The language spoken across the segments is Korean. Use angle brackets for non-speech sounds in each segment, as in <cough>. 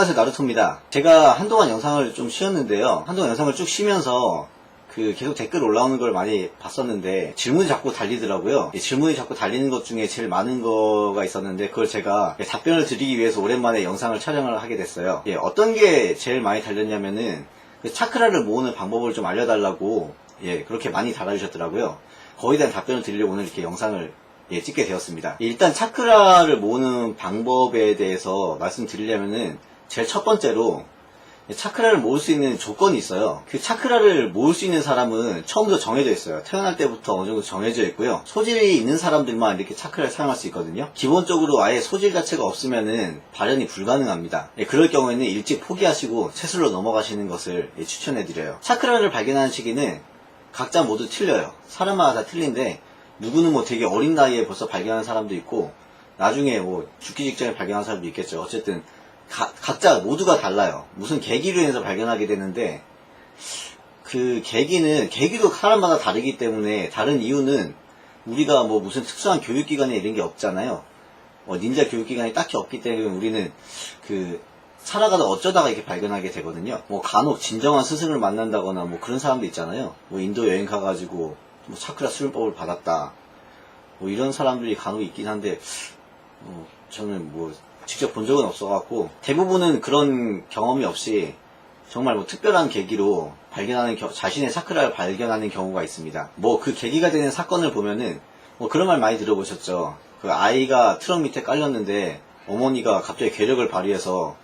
안녕하세요 나루토입니다. 제가 한동안 영상을 좀 쉬었는데요. 한동안 영상을 쭉 쉬면서 그 계속 댓글 올라오는 걸 많이 봤었는데 질문이 자꾸 달리더라고요. 이 질문이 자꾸 달리는 것 중에 제일 많은 거가 있었는데 그걸 제가 답변을 드리기 위해서 오랜만에 영상을 촬영을 하게 됐어요. 예, 어떤 게 제일 많이 달렸냐면은 그 차크라를 모으는 방법을 좀 알려달라고 예 그렇게 많이 달아주셨더라고요. 거기에 대한 답변을 드리려고 오늘 이렇게 영상을 예, 찍게 되었습니다. 일단 차크라를 모으는 방법에 대해서 말씀드리려면은 제일 첫 번째로 차크라를 모을 수 있는 조건이 있어요. 그 차크라를 모을 수 있는 사람은 처음부터 정해져 있어요. 태어날 때부터 어느 정도 정해져 있고요. 소질이 있는 사람들만 이렇게 차크라를 사용할 수 있거든요. 기본적으로 아예 소질 자체가 없으면은 발현이 불가능합니다. 예, 그럴 경우에는 일찍 포기하시고 채술로 넘어가시는 것을 예, 추천해드려요. 차크라를 발견하는 시기는 각자 모두 틀려요. 사람마다 다 틀린데 누구는 뭐 되게 어린 나이에 벌써 발견한 사람도 있고 나중에 뭐 죽기 직전에 발견한 사람도 있겠죠. 어쨌든 가- 각자 모두가 달라요. 무슨 계기로 인해서 발견하게 되는데 그 계기는 계기도 사람마다 다르기 때문에 다른 이유는 우리가 뭐 무슨 특수한 교육기관에 이런 게 없잖아요. 어, 닌자 교육기관이 딱히 없기 때문에 우리는 그 살아가다 어쩌다가 이렇게 발견하게 되거든요. 뭐 간혹 진정한 스승을 만난다거나 뭐 그런 사람도 있잖아요. 뭐 인도 여행 가가지고 뭐 차크라 수련법을 받았다. 뭐 이런 사람들이 간혹 있긴 한데 어, 저는 뭐 직접 본 적은 없어갖고 대부분은 그런 경험이 없이 정말 뭐 특별한 계기로 발견하는 겨- 자신의 차크라를 발견하는 경우가 있습니다. 뭐 그 계기가 되는 사건을 보면은 뭐 그런 말 많이 들어보셨죠. 그 아이가 트럭 밑에 깔렸는데 어머니가 갑자기 괴력을 발휘해서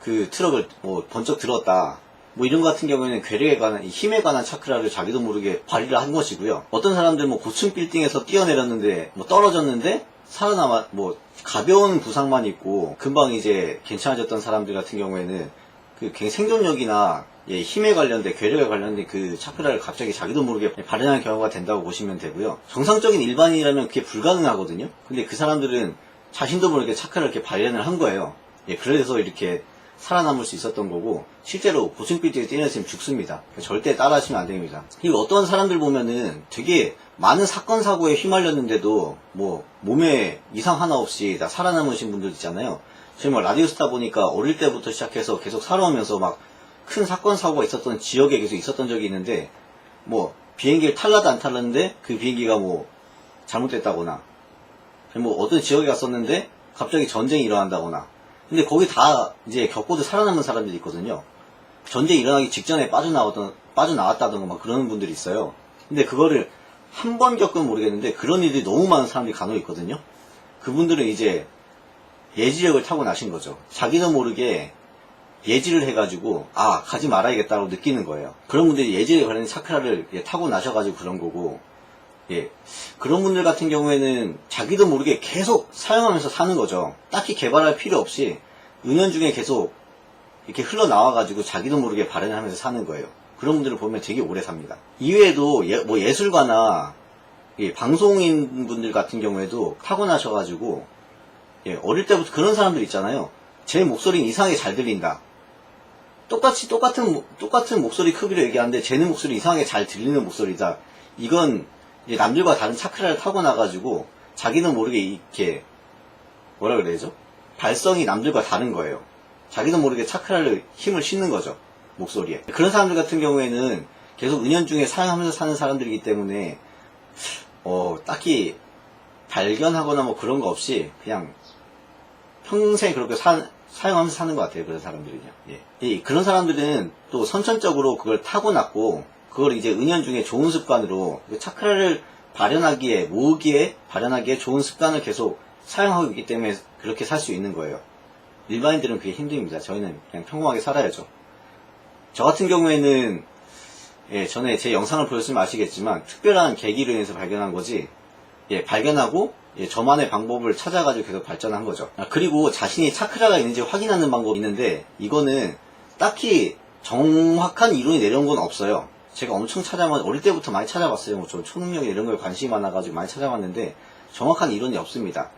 그 트럭을 뭐 번쩍 들었다. 뭐 이런 것 같은 경우에는 괴력에 관한 이 힘에 관한 차크라를 자기도 모르게 발휘를 한 것이고요. 어떤 사람들 뭐 고층 빌딩에서 뛰어내렸는데 뭐 떨어졌는데 살아남아 뭐 가벼운 부상만 있고 금방 이제 괜찮아졌던 사람들 같은 경우에는 그 생존력이나 예, 힘에 관련된 괴력에 관련된 그 차크라를 갑자기 자기도 모르게 발현하는 경우가 된다고 보시면 되고요. 정상적인 일반인이라면 그게 불가능하거든요. 근데 그 사람들은 자신도 모르게 차크라를 이렇게 발현을 한 거예요. 예, 그래서 이렇게 살아남을 수 있었던 거고 실제로 고층 빌딩에 뛰어내리면 죽습니다. 절대 따라하시면 안 됩니다. 그리고 어떤 사람들 보면은 되게 많은 사건 사고에 휘말렸는데도 뭐 몸에 이상 하나 없이 다 살아남으신 분들 있잖아요. 저희 뭐 라디오스타 보니까 어릴 때부터 시작해서 계속 살아오면서 막 큰 사건 사고가 있었던 지역에 계속 있었던 적이 있는데 뭐 비행기를 탈라도 안 탈랐는데 그 비행기가 뭐 잘못됐다거나 뭐 어떤 지역에 갔었는데 갑자기 전쟁이 일어난다거나 근데 거기 다 이제 겪고도 살아남은 사람들이 있거든요. 전쟁이 일어나기 직전에 빠져나왔던, 빠져나왔다던가 막 그러는 분들이 있어요. 근데 그거를 한 번 겪으면 모르겠는데 그런 일들이 너무 많은 사람들이 간혹 있거든요. 그분들은 이제 예지력을 타고 나신 거죠. 자기도 모르게 예지를 해가지고 아 가지 말아야겠다고 느끼는 거예요. 그런 분들이 예지에 관련된 차크라를 예, 타고 나셔가지고 그런 거고 예. 그런 분들 같은 경우에는 자기도 모르게 계속 사용하면서 사는 거죠. 딱히 개발할 필요 없이 은연중에 계속 이렇게 흘러나와가지고 자기도 모르게 발현을 하면서 사는 거예요. 그런 분들을 보면 되게 오래 삽니다. 이외에도 예, 뭐 예술가나 예, 방송인 분들 같은 경우에도 타고나셔가지고 예, 어릴 때부터 그런 사람들 있잖아요. 제 목소리는 이상하게 잘 들린다. 똑같이 똑같은 모- 똑같은 목소리 크기로 얘기하는데 쟤는 목소리 이상하게 잘 들리는 목소리다. 이건 남들과 다른 차크라를 타고 나가지고 자기는 모르게 이렇게 뭐라 그래야 되죠? 발성이 남들과 다른 거예요. 자기도 모르게 차크라를 힘을 싣는 거죠. 목소리에. 그런 사람들 같은 경우에는 계속 은연중에 사용하면서 사는 사람들이기 때문에 어 딱히 발견하거나 뭐 그런 거 없이 그냥 평생 그렇게 사, 사용하면서 사는 것 같아요. 그런 사람들은요. 예. 이, 그런 사람들은 또 선천적으로 그걸 타고났고, 그걸 이제 은연중에 좋은 습관으로, 그 차크라를 발현하기에, 모으기에, 발현하기에 좋은 습관을 계속 사용하고 있기 때문에 그렇게 살 수 있는 거예요. 일반인들은 그게 힘듭니다. 저희는 그냥 평범하게 살아야죠. 저 같은 경우에는, 예, 전에 제 영상을 보셨으면 아시겠지만, 특별한 계기로 인해서 발견한 거지, 예, 발견하고 예, 저만의 방법을 찾아가지고 계속 발전한 거죠. 아, 그리고 자신이 차크라가 있는지 확인하는 방법이 있는데 이거는 딱히 정확한 이론이 내려온 건 없어요. 제가 엄청 찾아봤 어릴 때부터 많이 찾아봤어요. 뭐 저 초능력이 이런 거에 관심이 많아가지고 많이 찾아봤는데 정확한 이론이 없습니다.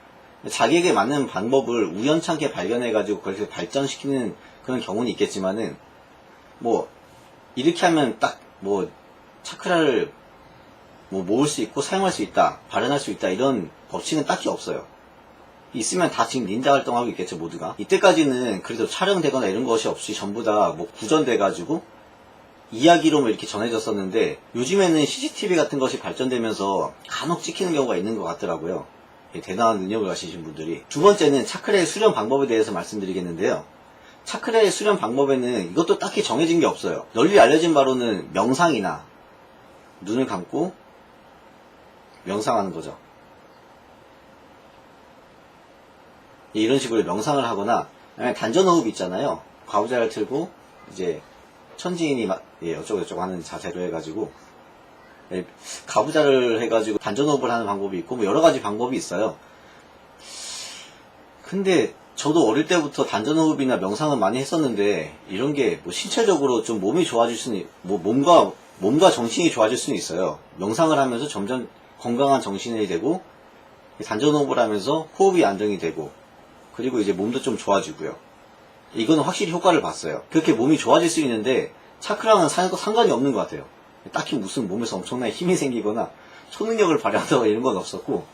자기에게 맞는 방법을 우연찮게 발견해가지고 그렇게 발전시키는 그런 경우는 있겠지만은 뭐 이렇게 하면 딱 뭐 차크라를 뭐 모을 수 있고 사용할 수 있다, 발현할 수 있다 이런 법칙은 딱히 없어요. 있으면 다 지금 닌자 활동하고 있겠죠, 모두가. 이때까지는 그래도 촬영되거나 이런 것이 없이 전부 다 뭐 구전돼가지고 이야기로 뭐 이렇게 전해졌었는데 요즘에는 CCTV 같은 것이 발전되면서 간혹 찍히는 경우가 있는 것 같더라고요. 예, 대단한 능력을 가지신 분들이. 두 번째는 차크레의 수련 방법에 대해서 말씀드리겠는데요. 차크레의 수련 방법에는 이것도 딱히 정해진 게 없어요. 널리 알려진 바로는 명상이나 눈을 감고 명상하는 거죠. 예, 이런 식으로 명상을 하거나 단전호흡 있잖아요. 가부좌를 틀고 이제 천지인이 막 예, 어쩌고 저쩌고 하는 자세로 해가지고 예, 가부좌를 해가지고 단전호흡을 하는 방법이 있고 뭐 여러 가지 방법이 있어요. 근데 저도 어릴 때부터 단전호흡이나 명상은 많이 했었는데 이런 게 뭐 신체적으로 좀 몸이 좋아질 수는 있- 뭐 몸과 몸과 정신이 좋아질 수는 있어요. 명상을 하면서 점점 건강한 정신이 되고 단전호흡을 하면서 호흡이 안정이 되고 그리고 이제 몸도 좀 좋아지고요. 이거는 확실히 효과를 봤어요. 그렇게 몸이 좋아질 수 있는데 차크랑은 상- 상관이 없는 것 같아요. 딱히 무슨 몸에서 엄청나게 힘이 생기거나 초능력을 발휘하다가 이런 건 없었고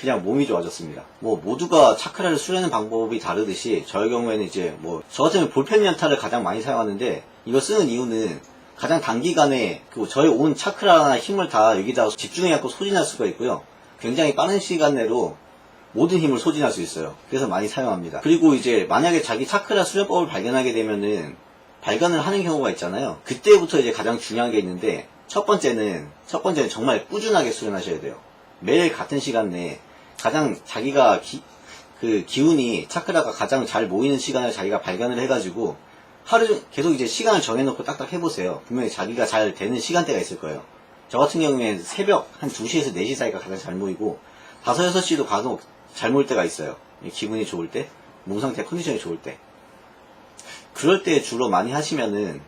그냥 몸이 좋아졌습니다. 뭐 모두가 차크라를 수련하는 방법이 다르듯이 저의 경우에는 이제 뭐저 경우는 볼펜 연타를 가장 많이 사용하는데 이거 쓰는 이유는 가장 단기간에 그 저의 온 차크라나 힘을 다 여기다 집중해갖고 소진할 수가 있고요. 굉장히 빠른 시간 내로 모든 힘을 소진할 수 있어요. 그래서 많이 사용합니다. 그리고 이제 만약에 자기 차크라 수련법을 발견하게 되면은 발견을 하는 경우가 있잖아요. 그때부터 이제 가장 중요한 게 있는데 첫 번째는 첫 번째는 정말 꾸준하게 수련하셔야 돼요. 매일 같은 시간 내에 가장 자기가 기, 그 기운이 차크라가 가장 잘 모이는 시간을 자기가 발견을 해가지고 하루 종- 계속 이제 시간을 정해놓고 딱딱 해보세요. 분명히 자기가 잘 되는 시간대가 있을 거예요. 저 같은 경우에는 새벽 한 2시에서 4시 사이가 가장 잘 모이고 5, 6시도 간혹 잘 모일 때가 있어요. 기분이 좋을 때, 몸 상태 컨디션이 좋을 때. 그럴 때 주로 많이 하시면은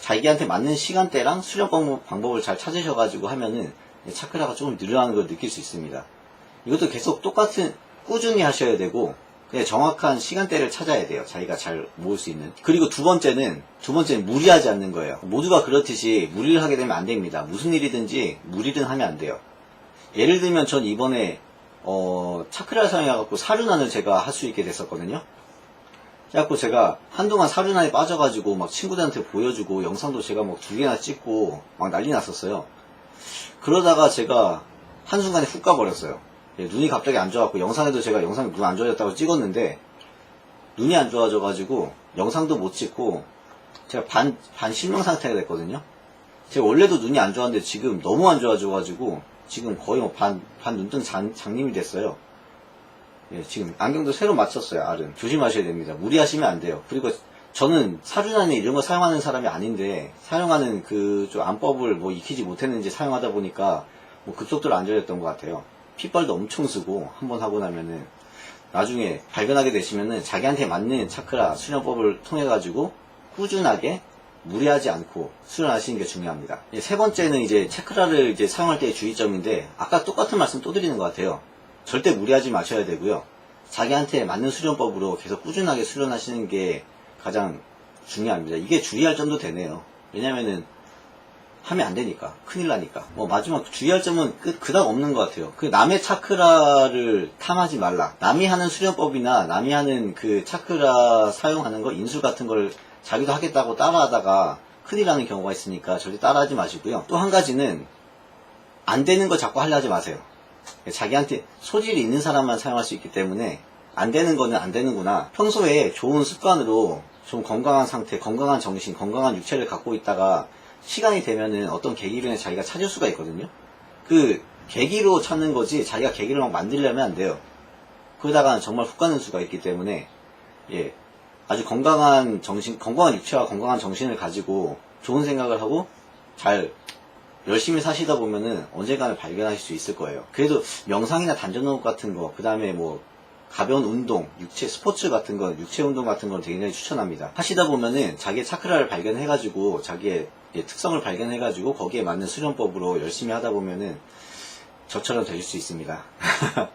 자기한테 맞는 시간대랑 수련 방법, 방법을 잘 찾으셔가지고 하면은 차크라가 조금 늘어나는 걸 느낄 수 있습니다. 이것도 계속 똑같은 꾸준히 하셔야 되고 그냥 정확한 시간대를 찾아야 돼요. 자기가 잘 모을 수 있는. 그리고 두 번째는 두 번째는 무리하지 않는 거예요. 모두가 그렇듯이 무리를 하게 되면 안 됩니다. 무슨 일이든지 무리는 하면 안 돼요. 예를 들면 전 이번에 어, 차크라 사용해갖고 사륜안을 제가 할 수 있게 됐었거든요. 그래갖고 제가 한동안 사륜안에 빠져가지고 막 친구들한테 보여주고 영상도 제가 막 두 개나 찍고 막 난리 났었어요. 그러다가 제가 한순간에 훅 가버렸어요. 예, 눈이 갑자기 안 좋아갖고 영상에도 제가 영상 눈 안 좋아졌다고 찍었는데 눈이 안 좋아져가지고 영상도 못 찍고 제가 반, 반 실명 상태가 됐거든요. 제가 원래도 눈이 안 좋았는데 지금 너무 안 좋아져가지고 지금 거의 뭐 반, 반 눈뜬 장, 장님이 됐어요. 예, 지금 안경도 새로 맞췄어요, 알은. 조심하셔야 됩니다. 무리하시면 안 돼요. 그리고 저는 사륜안에 이런 거 사용하는 사람이 아닌데, 사용하는 그 좀 안법을 뭐 익히지 못했는지 사용하다 보니까 뭐 급속도로 안 좋아졌던 것 같아요. 핏발도 엄청 쓰고, 한 번 하고 나면은, 나중에 발견하게 되시면은 자기한테 맞는 차크라 수련법을 통해 가지고 꾸준하게 무리하지 않고 수련하시는 게 중요합니다. 이제 세 번째는 이제 차크라를 이제 사용할 때의 주의점인데 아까 똑같은 말씀 또 드리는 것 같아요. 절대 무리하지 마셔야 되고요. 자기한테 맞는 수련법으로 계속 꾸준하게 수련하시는 게 가장 중요합니다. 이게 주의할 점도 되네요. 왜냐면은 하면 안 되니까. 큰일 나니까. 뭐 마지막 주의할 점은 그, 그닥 없는 것 같아요. 그 남의 차크라를 탐하지 말라. 남이 하는 수련법이나 남이 하는 그 차크라 사용하는 거 인술 같은 걸 자기도 하겠다고 따라하다가 큰일 나는 경우가 있으니까 절대 따라하지 마시고요. 또 한 가지는 안 되는 거 자꾸 하려 하지 마세요. 자기한테 소질이 있는 사람만 사용할 수 있기 때문에 안 되는 거는 안 되는구나. 평소에 좋은 습관으로 좀 건강한 상태, 건강한 정신, 건강한 육체를 갖고 있다가 시간이 되면은 어떤 인해 자기가 찾을 수가 있거든요. 그 계기로 찾는 거지 자기가 계기를 막 만들려면 안 돼요. 그러다가는 정말 훅 가는 수가 있기 때문에 예 아주 건강한 정신, 건강한 육체와 건강한 정신을 가지고 좋은 생각을 하고 잘 열심히 사시다 보면은 언젠가는 발견하실 수 있을 거예요. 그래도 명상이나 단전호흡 같은 거, 그 다음에 뭐 가벼운 운동, 육체 스포츠 같은 건, 육체 운동 같은 건 굉장히 추천합니다. 하시다 보면은 자기의 차크라를 발견해가지고 자기의 예, 특성을 발견해가지고 거기에 맞는 수련법으로 열심히 하다 보면은 저처럼 되실 수 있습니다. <laughs>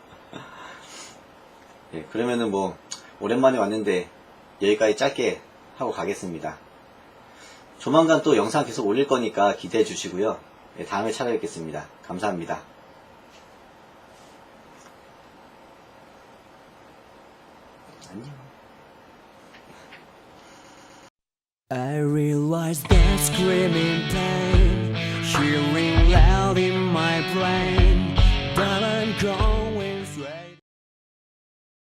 예, 그러면은 뭐 오랜만에 왔는데 여기까지 짧게 하고 가겠습니다. 조만간 또 영상 계속 올릴 거니까 기대해 주시고요. 예, 다음에 찾아뵙겠습니다. 감사합니다. I realize that screaming pain